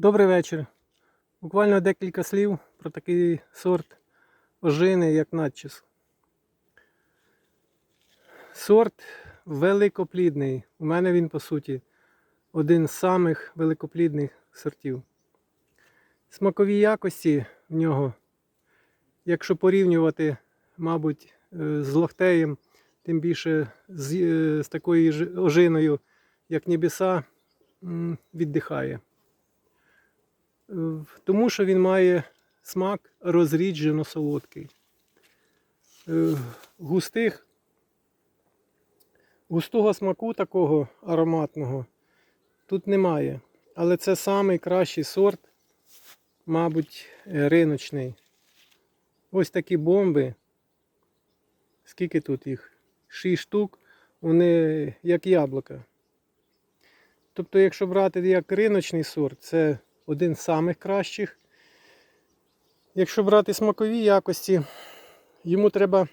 Добрий вечір. Буквально декілька слів про такий сорт ожини, як надчис. Сорт великоплідний. У мене він, по суті, один з самих великоплідних сортів. Смакові якості в нього, якщо порівнювати, мабуть, е, з лохтеєм, тим більше з, е, з такою ожиною, як небеса, віддихає. Тому що він має смак розріджено солодкий. Е, Густих, густого смаку такого ароматного тут немає. Але це найкращий сорт, мабуть, риночний. Ось такі бомби. Скільки тут їх? 6 штук, вони як яблука. Тобто, якщо брати як риночний сорт, це один з самих кращих. Якщо брати смакові якості, йому треба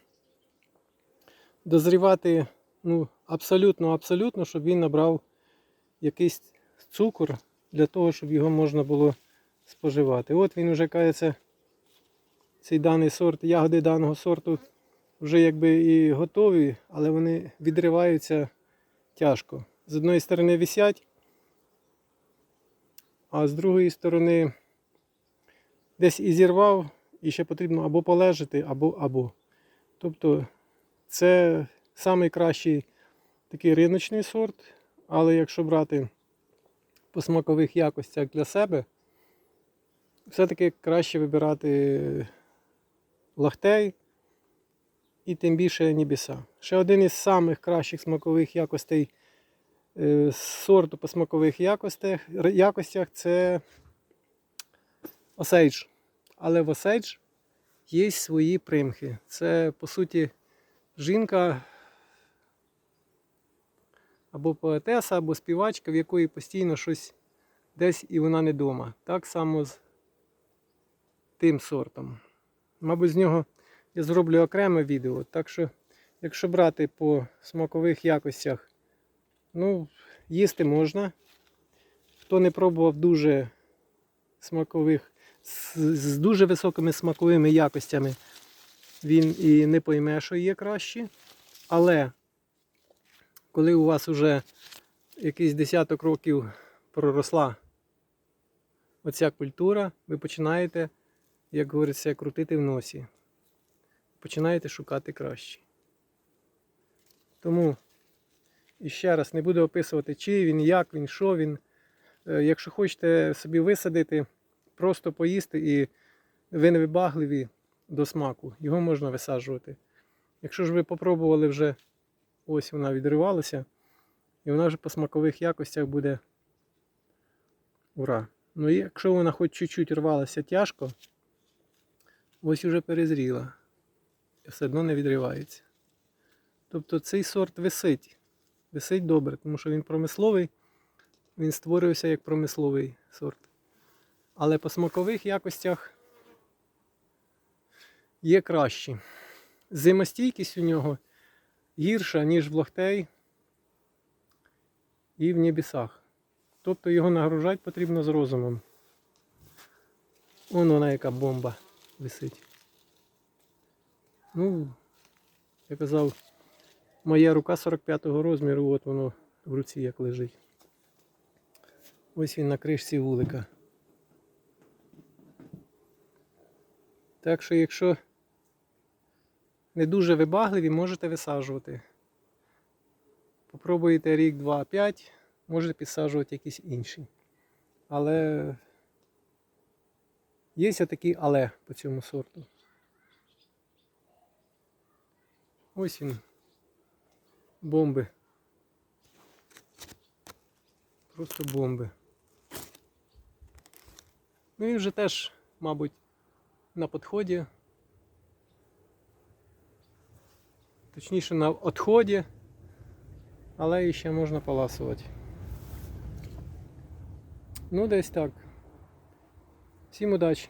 дозрівати ну, абсолютно, абсолютно, щоб він набрав якийсь цукор для того, щоб його можна було споживати. От він вже кається, цей даний сорт, ягоди даного сорту вже якби і готові, але вони відриваються тяжко. З одної сторони висять, а з другої сторони десь і зірвав, і ще потрібно або полежати, або або. Тобто це найкращий такий риночний сорт, але якщо брати по смакових якостях для себе, все-таки краще вибирати лахтей і тим більше нібіса. Ще один із самих кращих смакових якостей сорту по смакових якостях, якостях це осейдж. Але в осейдж є свої примхи. Це, по суті, жінка або поетеса, або співачка, в якої постійно щось десь і вона не вдома. Так само з тим сортом. Мабуть, з нього я зроблю окреме відео. Так що, якщо брати по смакових якостях, ну, їсти можна. Хто не пробував дуже смакових, з, з дуже високими смаковими якостями, він і не пойме, що є кращі. Але коли у вас вже якийсь десяток років проросла оця культура, ви починаєте, як говориться, крутити в носі. Починаєте шукати краще. Тому і ще раз не буду описувати, чи він, як він, що він. Е, Якщо хочете собі висадити, просто поїсти і ви не вибагливі до смаку, його можна висаджувати. Якщо ж ви попробували вже, ось вона відривалася, і вона вже по смакових якостях буде ура. Ну і якщо вона хоч чуть-чуть рвалася тяжко, ось уже перезріла. І все одно не відривається. Тобто цей сорт висить. Висить добре, тому що він промисловий, він створився як промисловий сорт. Але по смакових якостях є кращі. Зимостійкість у нього гірша, ніж в лохтей і в небісах. Тобто його нагружати потрібно з розумом. Вон вона яка бомба висить. Ну, я казав, моя рука 45-го розміру, от воно в руці як лежить. Ось він на кришці вулика. Так що, якщо не дуже вибагливі, можете висаджувати. Попробуєте рік, два, п'ять, можете підсаджувати якісь інші. Але є такі але по цьому сорту. Ось він. Бомби. Просто бомби. Ну він вже теж, мабуть, на підході. Точніше на відході, але і ще можна поласувати. Ну, десь так. Всім удачі!